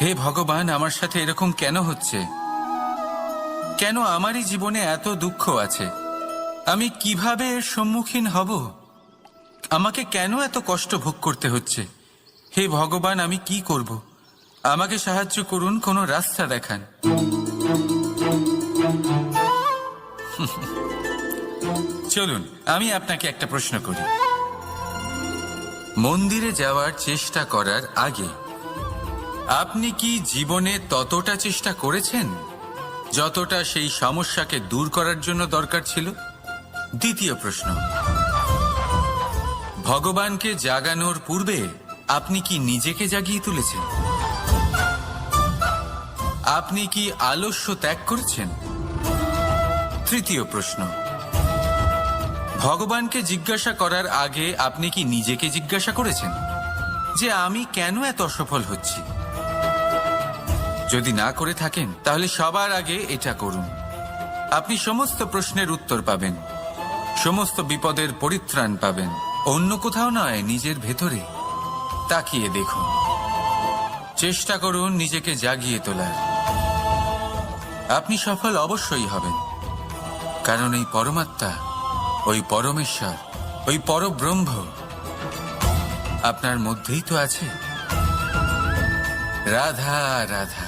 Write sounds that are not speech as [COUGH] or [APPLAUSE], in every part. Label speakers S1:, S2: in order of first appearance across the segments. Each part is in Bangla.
S1: হে ভগবান, আমার সাথে এরকম কেন হচ্ছে? কেন আমারই জীবনে এত দুঃখ আছে? আমি কীভাবে এর সম্মুখীন হব? আমাকে কেন এত কষ্ট ভোগ করতে হচ্ছে? হে ভগবান, আমি কি করব? আমাকে সাহায্য করুন, কোনো রাস্তা দেখান। [LAUGHS] চলুন, আমি আপনাকে একটা প্রশ্ন করি। মন্দিরে যাওয়ার চেষ্টা করার আগে আপনি কি জীবনে ততটা চেষ্টা করেছেন? যতটা সেই সমস্যাকে দূর করার জন্য দরকার ছিল? দ্বিতীয় প্রশ্ন। ভগবানকে জাগানোর পূর্বে আপনি কি নিজেকে জাগিয়ে তুলেছেন? আপনি কি আলস্য ত্যাগ করেছেন? তৃতীয় প্রশ্ন। ভগবানকে জিজ্ঞাসা করার আগে আপনি কি নিজেকে জিজ্ঞাসা করেছেন? যে আমি কেন এত অসফল হচ্ছি? যদি না করে থাকেন, তাহলে সবার আগে এটা করুন। আপনি সমস্ত প্রশ্নের উত্তর পাবেন। সমস্ত বিপদের পরিত্রাণ পাবেন। অন্য কোথাও নয়, নিজের ভেতরে। তাকিয়ে দেখুন। চেষ্টা করুন নিজেকে জাগিয়ে তোলার। আপনি সফল অবশ্যই হবেন। কারণ এই পরমাত্মা, ওই পরমেশ্বর, ওই পরব্রহ্ম আপনার মধ্যেই তো আছে। রাধা রাধা।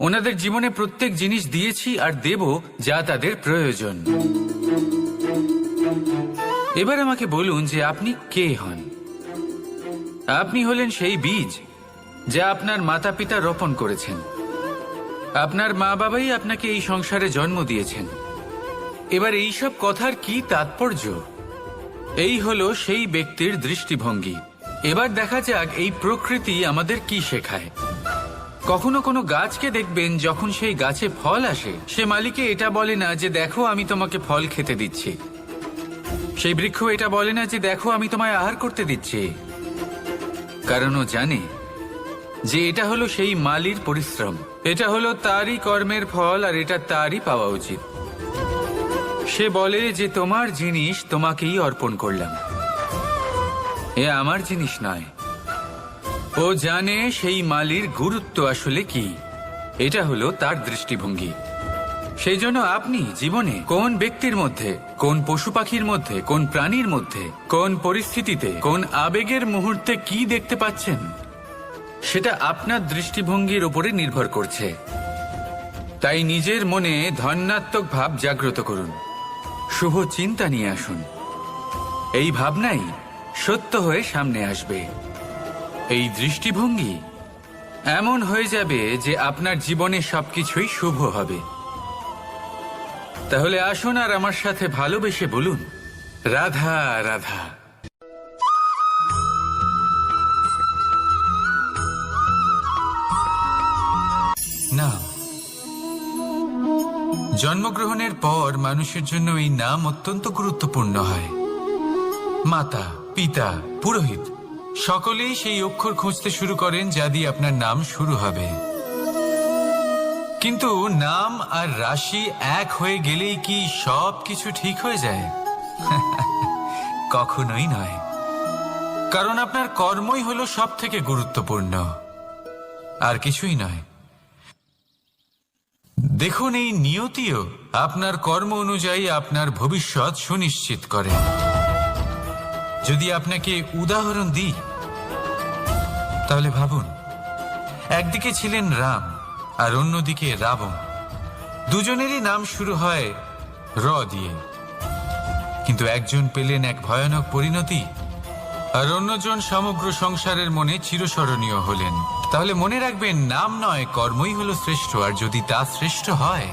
S1: ওনাদের জীবনে প্রত্যেক জিনিস দিয়েছি আর দেব যা তাদের প্রয়োজন। এবার আমাকে বলুন যে আপনি কে হন? আপনি হলেন সেই বীজ যা আপনার মাতা পিতা রোপণ করেছেন। আপনার মা বাবাই আপনাকে এই সংসারে জন্ম দিয়েছেন। এবার এইসব কথার কি তাৎপর্য? এই হলো সেই ব্যক্তির দৃষ্টিভঙ্গি। এবার দেখা যাক এই প্রকৃতি আমাদের কি শেখায়। কখনো কোনো গাছকে দেখবেন যখন সেই গাছে ফল আসে। সে মালিকে এটা বলে না যে, দেখো, আমি তোমাকে ফল খেতে দিচ্ছি। সেই বৃক্ষ এটা বলে না যে, দেখো, আমি তোমায় আহার করতে দিচ্ছি। কারণ ও জানে যে এটা হলো সেই মালির পরিশ্রম। এটা হলো তারই কর্মের ফল আর এটা তারই পাওয়া উচিত। সে বলে যে, তোমার জিনিস তোমাকেই অর্পণ করলাম। এ আমার জিনিস নয়। ও জানে সেই মালির গুরুত্ব আসলে কি। এটা হলো তার দৃষ্টিভঙ্গি। সেই জন্য আপনি জীবনে কোন ব্যক্তির মধ্যে, কোন পশু পাখির মধ্যে, কোন প্রাণীর মধ্যে, কোন পরিস্থিতিতে, কোন আবেগের মুহূর্তে কি দেখতে পাচ্ছেন, সেটা আপনার দৃষ্টিভঙ্গির উপরে নির্ভর করছে। তাই নিজের মনে ধন্যাত্মক ভাব জাগ্রত করুন। শুভ চিন্তা নিয়ে আসুন। এই ভাবনাই সত্য হয়ে সামনে আসবে। এই দৃষ্টিভঙ্গি এমন হয়ে যাবে যে আপনার জীবনে সবকিছুই শুভ হবে। তাহলে আসুন আর আমার সাথে ভালোবেসে বলুন, রাধা রাধা। নাম জন্মগ্রহণের পর মানুষের জন্য এই নাম অত্যন্ত গুরুত্বপূর্ণ হয়। মাতা, পিতা, পুরোহিত সকলেই সেই অক্ষর খুঁজতে শুরু করেন যা দিয়ে আপনার নাম শুরু হবে। কিন্তু নাম আর রাশি এক হয়ে গেলেই কি সব কিছু ঠিক হয়ে যায়? [LAUGHS] কখনোই নয়। কারণ আপনার কর্মই হলো সব থেকে গুরুত্বপূর্ণ। আর কিছুই নয়। দেখুন, এই নিয়তিও আপনার কর্ম অনুযায়ী আপনার ভবিষ্যৎ সুনিশ্চিত করে। যদি আপনাকে উদাহরণ দিই, তাহলে ভাবুন, একদিকে ছিলেন রাম আর অন্যদিকে রাবণ। দুজনেরই নাম শুরু হয় র দিয়ে। কিন্তু একজন পেলেন এক ভয়ানক পরিণতি আর অন্যজন সমগ্র সংসারের মনে চিরস্মরণীয় হলেন। তাহলে মনে রাখবেন, নাম নয়, কর্মই হলো শ্রেষ্ঠ, আর যদি তা শ্রেষ্ঠ হয়,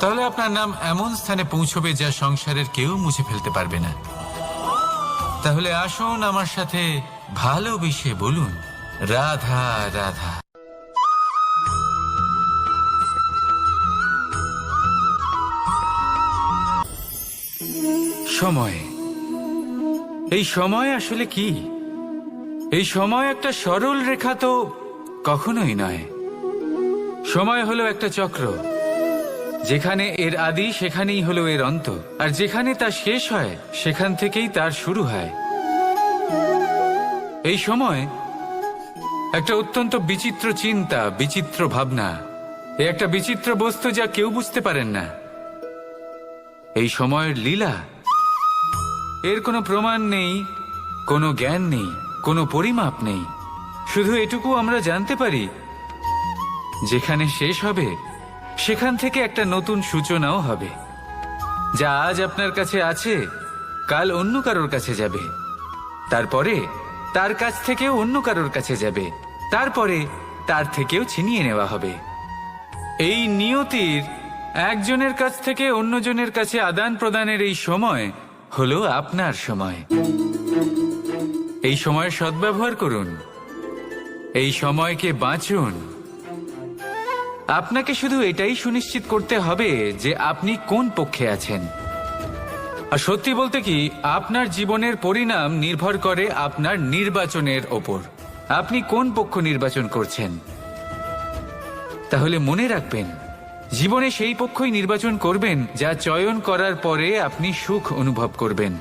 S1: তাহলে আপনার নাম এমন স্থানে পৌঁছবে যা সংসারের কেউ মুছে ফেলতে পারবে না। তাহলে আসুন আমার সাথে ভালোবেসে বলুন। রাধা রাধা। সময়। এই সময় আসলে কি? এই সময় একটা সরল রেখা তো কখনোই নয়। সময় হলো একটা চক্র। যেখানে এর আদি, সেখানেই হলো এর অন্ত। আর যেখানে তা শেষ হয়, সেখান থেকেই তার শুরু হয়। এই সময় একটা অত্যন্ত বিচিত্র চিন্তা, বিচিত্র ভাবনা। এ একটা বিচিত্র বস্তু যা কেউ বুঝতে পারেন না। এই সময়ের লীলা, এর কোনো প্রমাণ নেই, কোনো জ্ঞান নেই, কোনো পরিমাপ নেই। শুধু এটুকু আমরা জানতে পারি, যেখানে শেষ হবে সেখান থেকে একটা নতুন সূচনাও হবে। যা আজ আপনার কাছে আছে, কাল অন্য কারোর কাছে যাবে। তারপরে তার কাছ থেকেও অন্য কারোর কাছে যাবে। তারপরে তার থেকেও ছিনিয়ে নেওয়া হবে। এই নিয়তির একজনের কাছ থেকে অন্যজনের কাছে আদান প্রদানের এই সময় হলো আপনার সময়। এই সময়ের সদ্ব্যবহার করুন। এই সময়কে বাঁচুন। আপনাকে শুধু এটাই সুনিশ্চিত করতে হবে যে আপনি কোন পক্ষে আছেন। আর সত্যি বলতে কি, আপনার জীবনের পরিণাম নির্ভর করে আপনার নির্বাচনের ওপর। আপনি কোন পক্ষ নির্বাচন করছেন? তাহলে মনে রাখবেন, জীবনে সেই পক্ষই নির্বাচন করবেন যা চয়ন করার পরে আপনি সুখ অনুভব করবেন।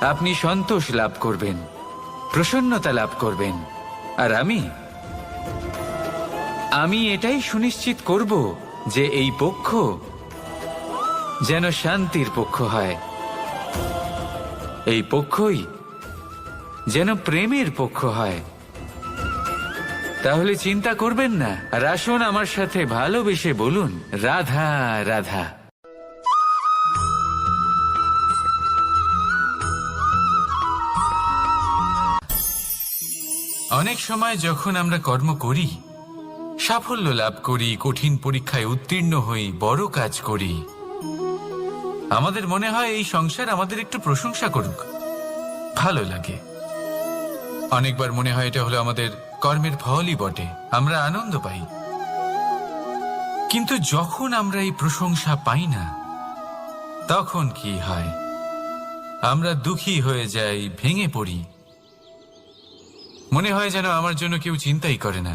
S1: আপনি সন্তোষ লাভ করবেন, প্রসন্নতা লাভ করবেন। আর আমি আমি এটাই সুনিশ্চিত করব যে এই পক্ষ যেন শান্তির পক্ষ হয়। এই পক্ষই যেন প্রেমের পক্ষ হয়। তাহলে চিন্তা করবেন না। আর আসুন আমার সাথে ভালোবেসে বলুন, রাধা রাধা। অনেক সময় যখন আমরা কর্ম করি সাফল্য লাভ করি, কঠিন পরীক্ষায় উত্তীর্ণ হই, বড় কাজ করি। আমাদের মনে হয় এই সংসার আমাদের একটু প্রশংসা করুক। ভালো লাগে। অনেকবার মনে হয় এটা হলো আমাদের কর্মের ফলই বটে, আমরা আনন্দ পাই। কিন্তু যখন আমরা এই প্রশংসা পাই না, তখন কি হয়? আমরা দুঃখী হয়ে যাই, ভেঙে পড়ি। মনে হয় যেন আমার জন্য কেউ চিন্তাই করে না।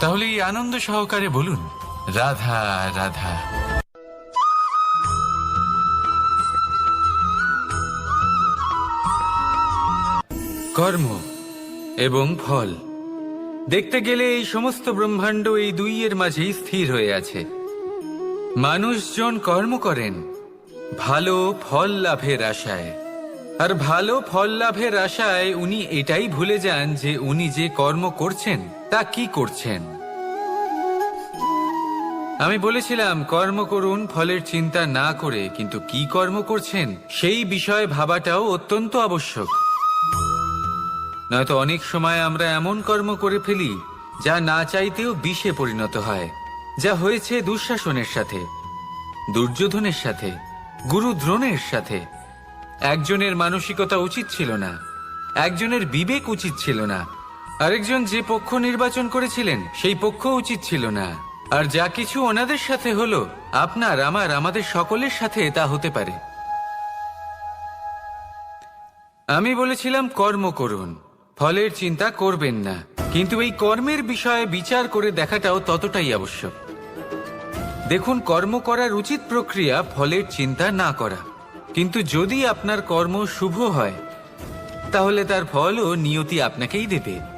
S1: তাহলে এই আনন্দ সহকারে বলুন, রাধা রাধা। কর্ম এবং ফল। দেখতে গেলে এই সমস্ত ব্রহ্মাণ্ড এই দুইয়ের মাঝেই স্থির হয়ে আছে। মানুষজন কর্ম করেন, ভালো ফল লাভের আশায়। আর ভালো ফল লাভের আশায় উনি এটাই ভুলে যান যে উনি যে কর্ম করছেন তা কি করছেন? আমি বলেছিলাম, কর্ম করুন, ফলের চিন্তা না করে, কিন্তু কি কর্ম করছেন? সেই বিষয়ে ভাবাটাও অত্যন্ত আবশ্যক। নয়তো অনেক সময় আমরা এমন কর্ম করে ফেলি, যা না চাইতেও বিষে পরিণত হয়, যা হয়েছে দুঃশাসনের সাথে, দুর্যোধনের সাথে গুরু দ্রোণের সাথে। একজনের মানসিকতা উচিত ছিল না, একজনের বিবেক উচিত ছিল না আরেকজন যে পক্ষ নির্বাচন করেছিলেন, সেই পক্ষ উচিত ছিল না। আর যা কিছু ওনাদের সাথে হলো, আপনার, আমার, আমাদের সকলের সাথে তা হতে পারে। আমি বলেছিলাম, কর্ম করুন। ফলের চিন্তা করবেন না। কিন্তু এই কর্মের বিষয়ে বিচার করে দেখাটাও ততটাই আবশ্যক। দেখুন, কর্ম করার উচিত প্রক্রিয়া ফলের চিন্তা না করা। কিন্তু যদি আপনার কর্ম শুভ হয়, তাহলে তার ফলও নিয়তি আপনাকেই দেবে।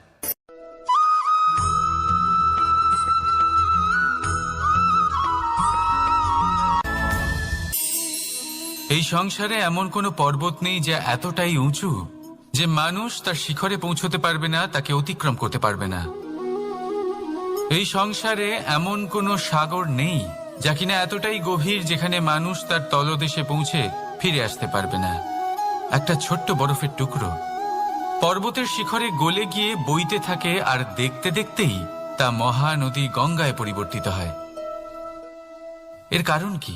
S1: এই সংসারে এমন কোনো পর্বত নেই যা এতটাই উঁচু যে মানুষ তার শিখরে পৌঁছতে পারবে না, তাকে অতিক্রম করতে পারবে না। এই সংসারে এমন কোনো সাগর নেই যা কিনা এতটাই গভীর যেখানে মানুষ তার তলদেশে পৌঁছে ফিরে আসতে পারবে না। একটা ছোট্ট বরফের টুকরো। পর্বতের শিখরে গলে গিয়ে বইতে থাকে আর দেখতে দেখতেই তা মহানদী গঙ্গায় পরিবর্তিত হয়। এর কারণ কি?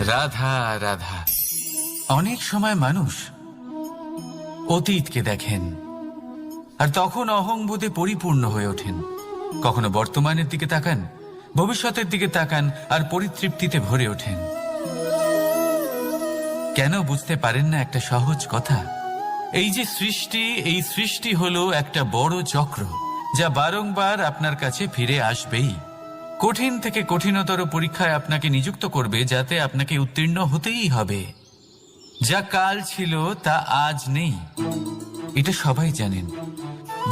S1: রাধা রাধা। অনেক সময় মানুষ অতীতকে দেখেন আর তখন অহংবোধে পরিপূর্ণ হয়ে ওঠেন। কখনো বর্তমানের দিকে তাকান, ভবিষ্যতের দিকে তাকান আর পরিতৃপ্তিতে ভরে ওঠেন। কেন বুঝতে পারেন না একটা সহজ কথা? এই যে সৃষ্টি, এই সৃষ্টি হলো একটা বড় চক্র, যা বারংবার আপনার কাছে ফিরে আসবেই। কঠিন থেকে কঠিনতর পরীক্ষায় আপনাকে নিযুক্ত করবে যাতে আপনাকে উত্তীর্ণ হতেই হবে। যা কাল ছিল, তা আজ নেই। এটা সবাই জানেন।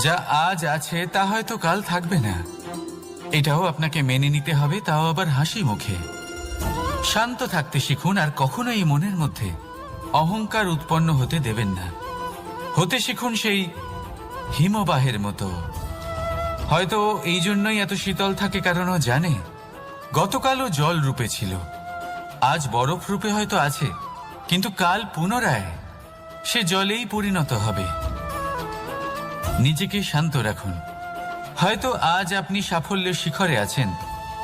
S1: যা আজ আছে, তা হয়তো কাল থাকবে না। এটাও আপনাকে মেনে নিতে হবে, তাও আবার হাসি মুখে। শান্ত থাকতে শিখুন, আর কখনো এই মনের মধ্যে অহংকার উৎপন্ন হতে দেবেন না। হতে শিখুন সেই হিমবাহের মতো। হয়তো এই জন্যই এত শীতল থাকে কারণ ও জানে। গতকালও জল রূপে ছিল। আজ বরফ রূপে হয়তো আছে, কিন্তু কাল পুনরায় সে জলেই পরিণত হবে। নিজেকে শান্ত রাখুন। হয়তো আজ আপনি সাফল্যের শিখরে আছেন,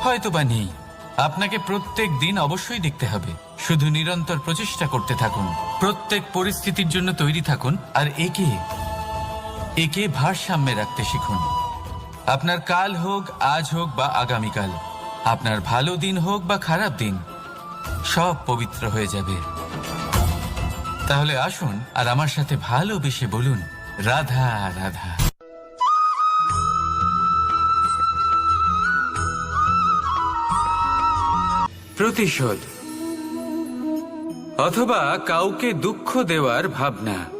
S1: হয়তো বা নেই। আপনাকে প্রত্যেক দিন অবশ্যই দেখতে হবে। শুধু নিরন্তর প্রচেষ্টা করতে থাকুন। প্রত্যেক পরিস্থিতির জন্য তৈরি থাকুন আর একে একে ভারসাম্যে রাখতে শিখুন। আপনার কাল হোক, আজ হোক বা আগামীকাল, আপনার ভালো দিন হোক বা খারাপ দিন, সব পবিত্র হয়ে যাবে। তাহলে আসুন আর আমার সাথে ভালোবেসে বলুন, রাধা রাধা। প্রতিশোধ। অথবা কাউকে দুঃখ দেওয়ার ভাবনা।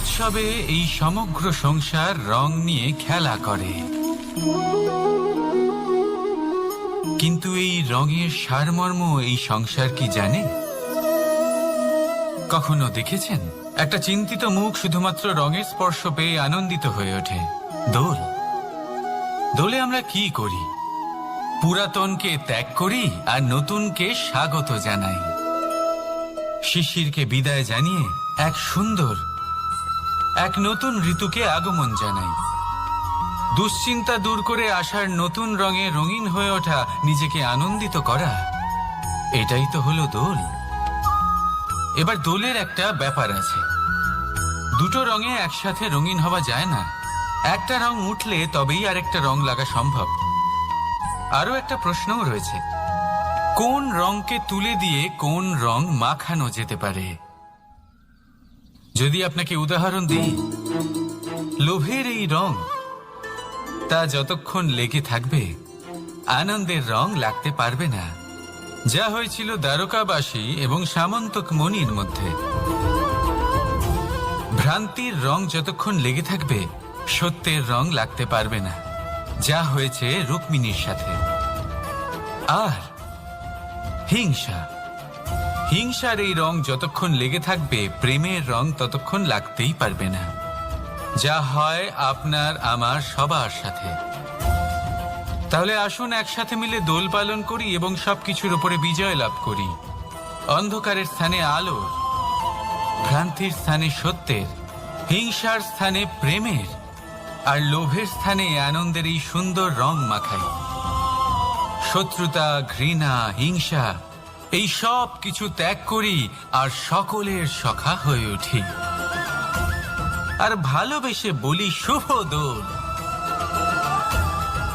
S1: উৎসবে এই সমগ্র সংসার রং নিয়ে খেলা করে। কিন্তু এই রঙের সারমর্ম এই সংসার কি জানে? কখনো দেখেছেন? একটা চিন্তিত মুখ শুধুমাত্র রঙের স্পর্শ পেয়ে আনন্দিত হয়ে ওঠে। দোল। দোলে আমরা কি করি? পুরাতনকে ত্যাগ করি আর নতুনকে স্বাগত জানাই। শিশিরকে বিদায় জানিয়ে এক সুন্দর এক নতুন ঋতুকে আগমন জানাই দুশ্চিন্তা দূর করে আসার নতুন রঙে রঙিন হয়ে ওঠা নিজেকে আনন্দিত করা, এটাই তো হলো দোল। এবার দোলের একটা ব্যাপার আছে। দুটো রঙে একসাথে রঙিন হওয়া যায় না। একটা রং উঠলে তবেই আরেকটা রং লাগা সম্ভব। আরও একটা প্রশ্নও রয়েছে। কোন রংকে তুলে দিয়ে কোন রং মাখানো যেতে পারে? যদি আপনাকে উদাহরণ দিই, লোভের এই রং, তা যতক্ষণ লেগে থাকবে, আনন্দের রং লাগতে পারবে না। যা হয়েছিল দ্বারকাবাসী এবং সামন্তক মনির মধ্যে। ভ্রান্তির রং যতক্ষণ লেগে থাকবে, সত্যের রং লাগতে পারবে না। যা হয়েছে রুক্মিণীর সাথে। আর হিংসা। হিংসার এই রং যতক্ষণ লেগে থাকবে, প্রেমের রং ততক্ষণ লাগতেই পারবে না। যা হয় আপনার, আমার, সবার সাথে। তাহলে আসুন একসাথে মিলে দোল পালন করি এবং সবকিছুর উপরে বিজয় লাভ করি। অন্ধকারের স্থানে আলোর ভ্রান্তির স্থানে সত্যের, হিংসার স্থানে প্রেমের, আর লোভের স্থানে আনন্দের এই সুন্দর রং মাখাই। শত্রুতা, ঘৃণা, হিংসা এই সব কিছু ত্যাগ করি আর সকলের সখা হয়ে উঠি। আর ভালোবেসে বলি শুভ দোল।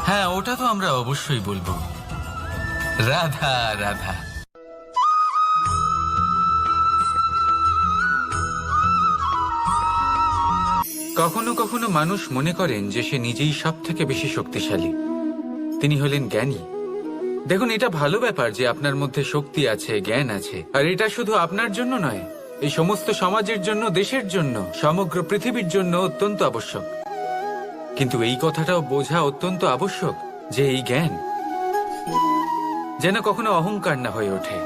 S1: হ্যাঁ ওটা তো আমরা অবশ্যই বলব। রাধা রাধা। কখনো কখনো মানুষ মনে করেন যে সে নিজেই সব থেকে বেশি শক্তিশালী। তিনি হলেন জ্ঞানী। দেখুন, এটা ভালো ব্যাপার যে আপনার মধ্যে শক্তি আছে, জ্ঞান আছে। আর এটা শুধু আপনার জন্য নয়, এই সমস্ত সমাজের জন্য, দেশের জন্য, সমগ্র পৃথিবীর জন্য অত্যন্ত আবশ্যক। কিন্তু এই কথাটাও বোঝা অত্যন্ত আবশ্যক যে এই জ্ঞান যেন কখনো অহংকার না হয়ে ওঠে।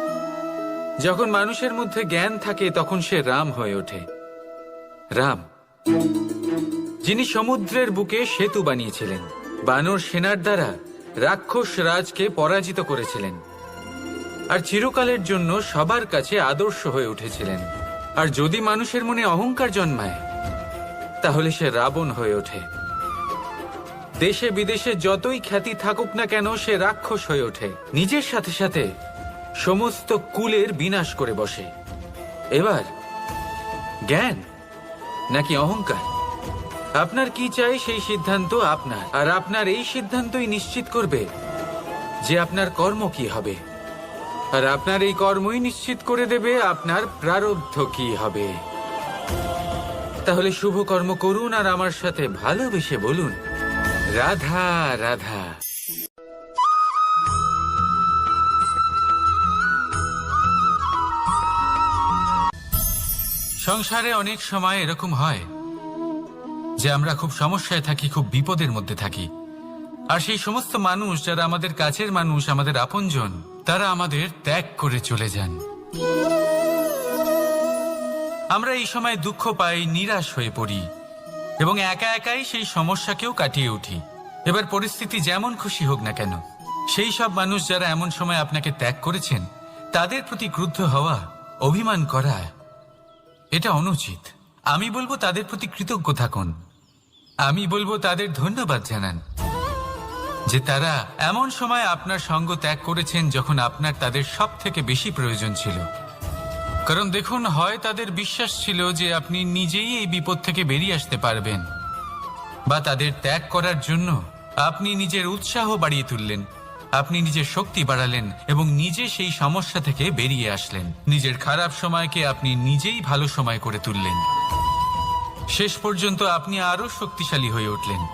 S1: যখন মানুষের মধ্যে জ্ঞান থাকে, তখন সে রাম হয়ে ওঠে। রাম, যিনি সমুদ্রের বুকে সেতু বানিয়েছিলেন, বানর সেনার দ্বারা রাক্ষস রাজকে পরাজিত করেছিলেন। আর চিরকালের জন্য সবার কাছে আদর্শ হয়ে উঠেছিলেন। আর যদি মানুষের মনে অহংকার জন্মায়, তাহলে সে রাবণ হয়ে ওঠে। দেশে বিদেশে যতই খ্যাতি থাকুক না কেন, সে রাক্ষস হয়ে ওঠে। নিজের সাথে সাথে সমস্ত কুলের বিনাশ করে বসে। এবার জ্ঞান নাকি অহংকার? আপনার কি চাই সেই সিদ্ধান্ত আপনার। আর আপনার এই সিদ্ধান্তই নিশ্চিত করবে যে আপনার কর্ম কি হবে। আর আপনার এই কর্মই নিশ্চিত করে দেবে আপনার প্রারব্ধ কি হবে। তাহলে শুভ কর্ম করুন আর আমার সাথে ভালোবেসে বলুন, রাধা রাধা। সংসারে অনেক সময় এরকম হয়। যে আমরা খুব সমস্যায় থাকি, খুব বিপদের মধ্যে থাকি। আর সেই সমস্ত মানুষ যারা আমাদের কাছের মানুষ, আমাদের আপনজন, তারা আমাদের ত্যাগ করে চলে যান। আমরা এই সময় দুঃখ পাই, নিরাশ হয়ে পড়ি এবং একা একাই সেই সমস্যাকেও কাটিয়ে উঠি। এবার পরিস্থিতি যেমন খুশি হোক না কেন, সেই সব মানুষ যারা এমন সময় আপনাকে ত্যাগ করেছেন, তাদের প্রতি ক্রুদ্ধ হওয়া, অভিমান করা, এটা অনুচিত। আমি বলব তাদের প্রতি কৃতজ্ঞ থাকুন। আমি বলব তাদের ধন্যবাদ জানান। যে তারা এমন সময় আপনার সঙ্গ ত্যাগ করেছেন যখন আপনার তাদের সব থেকে বেশি প্রয়োজন ছিল। কারণ দেখুন, হয় তাদের বিশ্বাস ছিল যে আপনি নিজেই এই বিপদ থেকে বেরিয়ে আসতে পারবেন, বা তাদের ত্যাগ করার জন্য আপনি নিজের উৎসাহ বাড়িয়ে তুললেন, আপনি নিজের শক্তি বাড়ালেন এবং নিজে সেই সমস্যা থেকে বেরিয়ে আসলেন। নিজের খারাপ সময়কে আপনি নিজেই ভালো সময় করে তুললেন। শেষ পর্যন্ত আপনি আরও শক্তিশালী হয়ে উঠলেন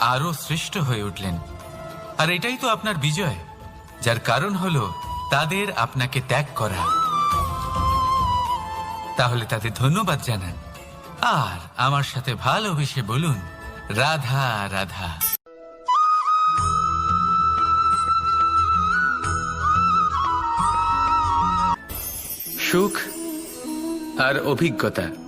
S1: আরও শ্রেষ্ঠ হয়ে উঠলেন। আর এটাই তো আপনার বিজয়, যার কারণ হলো তাদের আপনাকে ত্যাগ করা। তাহলে তাদের ধন্যবাদ জানান। আর আমার সাথে ভালোবেসে বলুন, রাধা রাধা। সুখ আর অভিজ্ঞতা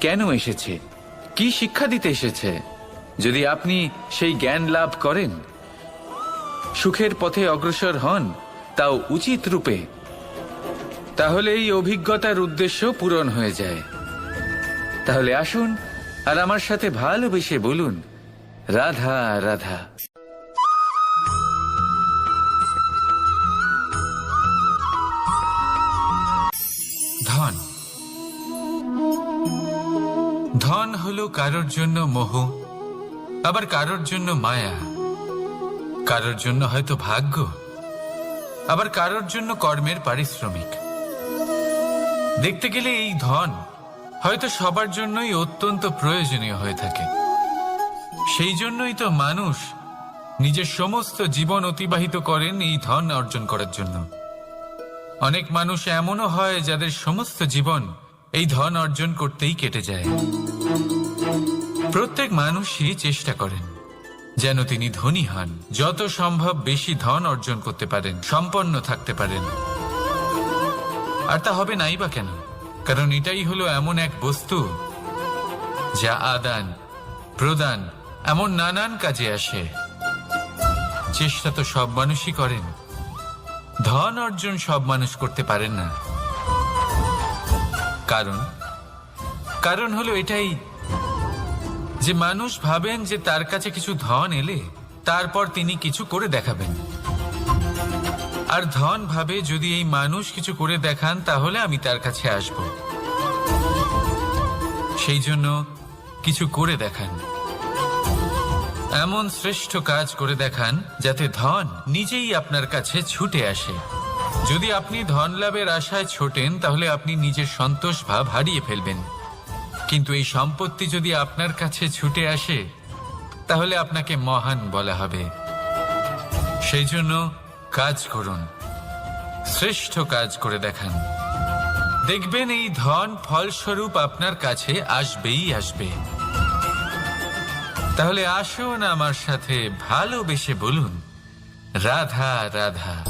S1: কেন এসেছে? কি শিক্ষা দিতে এসেছে? যদি আপনি সেই জ্ঞান লাভ করেন, সুখের পথে অগ্রসর হন, তাও উচিত রূপে, তাহলে এই অভিজ্ঞতার উদ্দেশ্য পূরণ হয়ে যায়। তাহলে আসুন আর আমার সাথে ভালোবেসে বলুন, রাধা রাধা। হলো কারোর জন্য মোহ, আবার কারোর জন্য মায়া। কারোর জন্য হয়তো ভাগ্য, আবার কারোর জন্য কর্মের পারিশ্রমিক। দেখতে গেলে এই ধন হয়তো সবার জন্যই অত্যন্ত প্রয়োজনীয় হয়ে থাকে। সেই জন্যই তো মানুষ নিজের সমস্ত জীবন অতিবাহিত করেন এই ধন অর্জন করার জন্য। অনেক মানুষ এমনও হয় যাদের সমস্ত জীবন এই ধন অর্জন করতেই কেটে যায়। প্রত্যেক মানুষই চেষ্টা করেন যেন তিনি ধনী হন। যত সম্ভব বেশি ধন অর্জন করতে পারেন, সম্পন্ন থাকতে পারেন। আর তা হবে নাই বা কেন? কারণ এটাই হলো এমন এক বস্তু যা আদান, প্রদান, এমন নানান কাজে আসে। চেষ্টা তো সব মানুষই করেন। ধন অর্জন সব মানুষ করতে পারেন না। কারণ কারণ হলো এটাই যে মানুষ ভাবেন যে তার কাছে কিছু ধন এলে, তারপর তিনি কিছু করে দেখাবেন। আর ধন ভাবে যদি এই মানুষ কিছু করে দেখান, তাহলে আমি তার কাছে আসব। সেই জন্য কিছু করে দেখান। এমন শ্রেষ্ঠ কাজ করে দেখান, যাতে ধন নিজেই আপনার কাছে ছুটে আসে। যদি আপনি ধন লাভের আশায় ছোটেন, তাহলে আপনি নিজের সন্তোষ ভাব হারিয়ে ফেলবেন। কিন্তু এই সম্পত্তি যদি আপনার কাছে ছুটে আসে, তাহলে আপনাকে মহান বলা হবে। সেই জন্য কাজ করুন, শ্রেষ্ঠ কাজ করে দেখান। দেখবেন এই ধন ফলস্বরূপ আপনার কাছে আসবেই আসবে। তাহলে আসুন আমার সাথে ভালোবেসে বলুন, রাধা রাধা।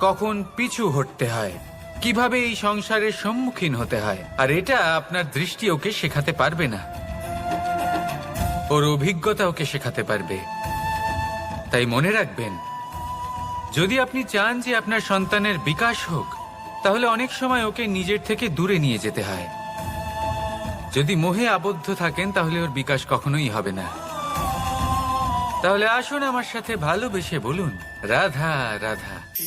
S1: কখন পিছু হটতে হয়? কীভাবে এই সংসারের সম্মুখীন হতে হয়? আর এটা আপনার দৃষ্টি ওকে শেখাতে পারবে না। ওর অভিজ্ঞতা ওকে শেখাতে পারবে। তাই মনে রাখবেন, যদি আপনি চান যে আপনার সন্তানের বিকাশ হোক, তাহলে অনেক সময় ওকে নিজের থেকে দূরে নিয়ে যেতে হয়। যদি মোহে আবদ্ধ থাকেন, তাহলে ওর বিকাশ কখনোই হবে না। তাহলে আসুন আমার সাথে ভালোবেসে বলুন, রাধা রাধা।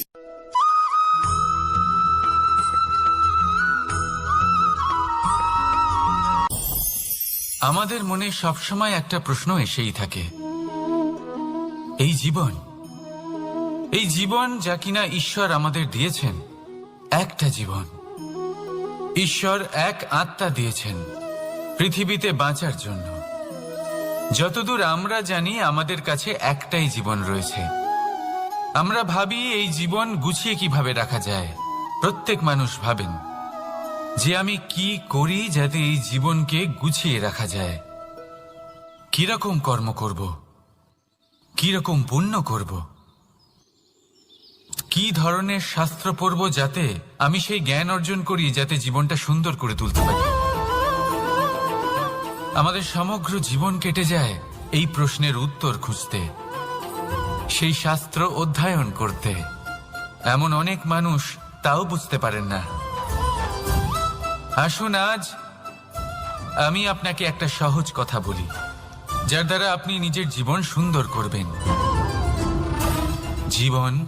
S1: আমাদের মনে সবসময় একটা প্রশ্ন এসেই থাকে। এই জীবন এই জীবন যা কিনা ঈশ্বর আমাদের দিয়েছেন, একটা জীবন। ঈশ্বর এক আত্মা দিয়েছেন পৃথিবীতে বাঁচার জন্য। যতদূর আমরা জানি, আমাদের কাছে একটাই জীবন রয়েছে। আমরা ভাবি এই জীবন গুছিয়ে কীভাবে রাখা যায়, প্রত্যেক মানুষ ভাবেন। যে আমি কি করি যাতে এই জীবনকে গুছিয়ে রাখা যায়? কীরকম কর্ম করব? কীরকম পুণ্য করব? কি ধরনের শাস্ত্র পড়ব যাতে আমি সেই জ্ঞান অর্জন করি যাতে জীবনটা সুন্দর করে তুলতে পারি? আমাদের সমগ্র জীবন কেটে যায় এই প্রশ্নের উত্তর খুঁজতে, সেই শাস্ত্র অধ্যয়ন করতে। এমন অনেক মানুষ তাও বুঝতে পারেন না। আসুন আজ আমি আপনাকে একটা সহজ কথা বলি, যার দ্বারা আপনি নিজের জীবন সুন্দর করবেন। জীবন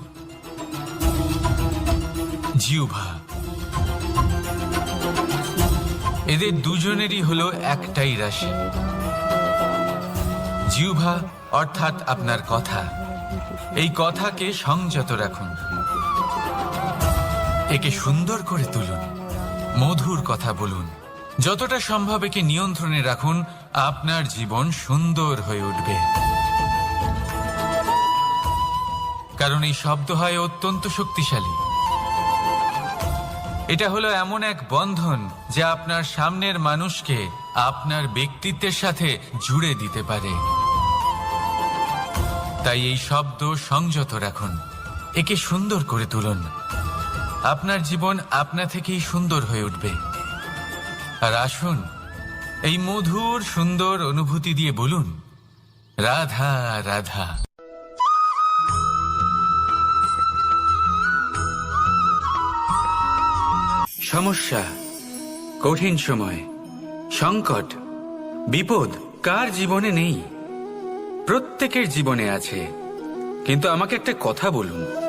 S1: জিউভা এদের দুজনেরই হলো একটাই রাশি। জিউভা অর্থাৎ আপনার কথা। এই কথাকে সংযত রাখুন। একে সুন্দর করে তুলুন। মধুর কথা বলুন। যতটা সম্ভব একে নিয়ন্ত্রণে রাখুন, আপনার জীবন সুন্দর হয়ে উঠবে। কারণ এই শব্দ হয় অত্যন্ত শক্তিশালী। এটা হলো এমন এক বন্ধন যা আপনার সামনের মানুষকে আপনার ব্যক্তিত্বের সাথে জুড়ে দিতে পারে। তাই এই শব্দ সংযত রাখুন, একে সুন্দর করে তুলুন। আপনার জীবন আপনা থেকেই সুন্দর হয়ে উঠবে। আর আসুন, এই মধুর, সুন্দর অনুভূতি দিয়ে বলুন, রাধা রাধা। সমস্যা, কঠিন সময়, সংকট, বিপদ, কার জীবনে নেই? প্রত্যেকের জীবনে আছে, কিন্তু আমাকে একটা কথা বলুন।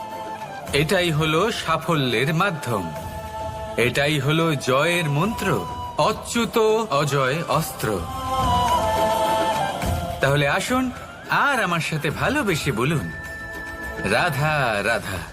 S1: এটাই হলো সাফল্যের মাধ্যম। এটাই হলো জয়ের মন্ত্র, অচ্যুত অজয় অস্ত্র। তাহলে আসুন আর আমার সাথে ভালোবেসে বলুন। রাধা রাধা।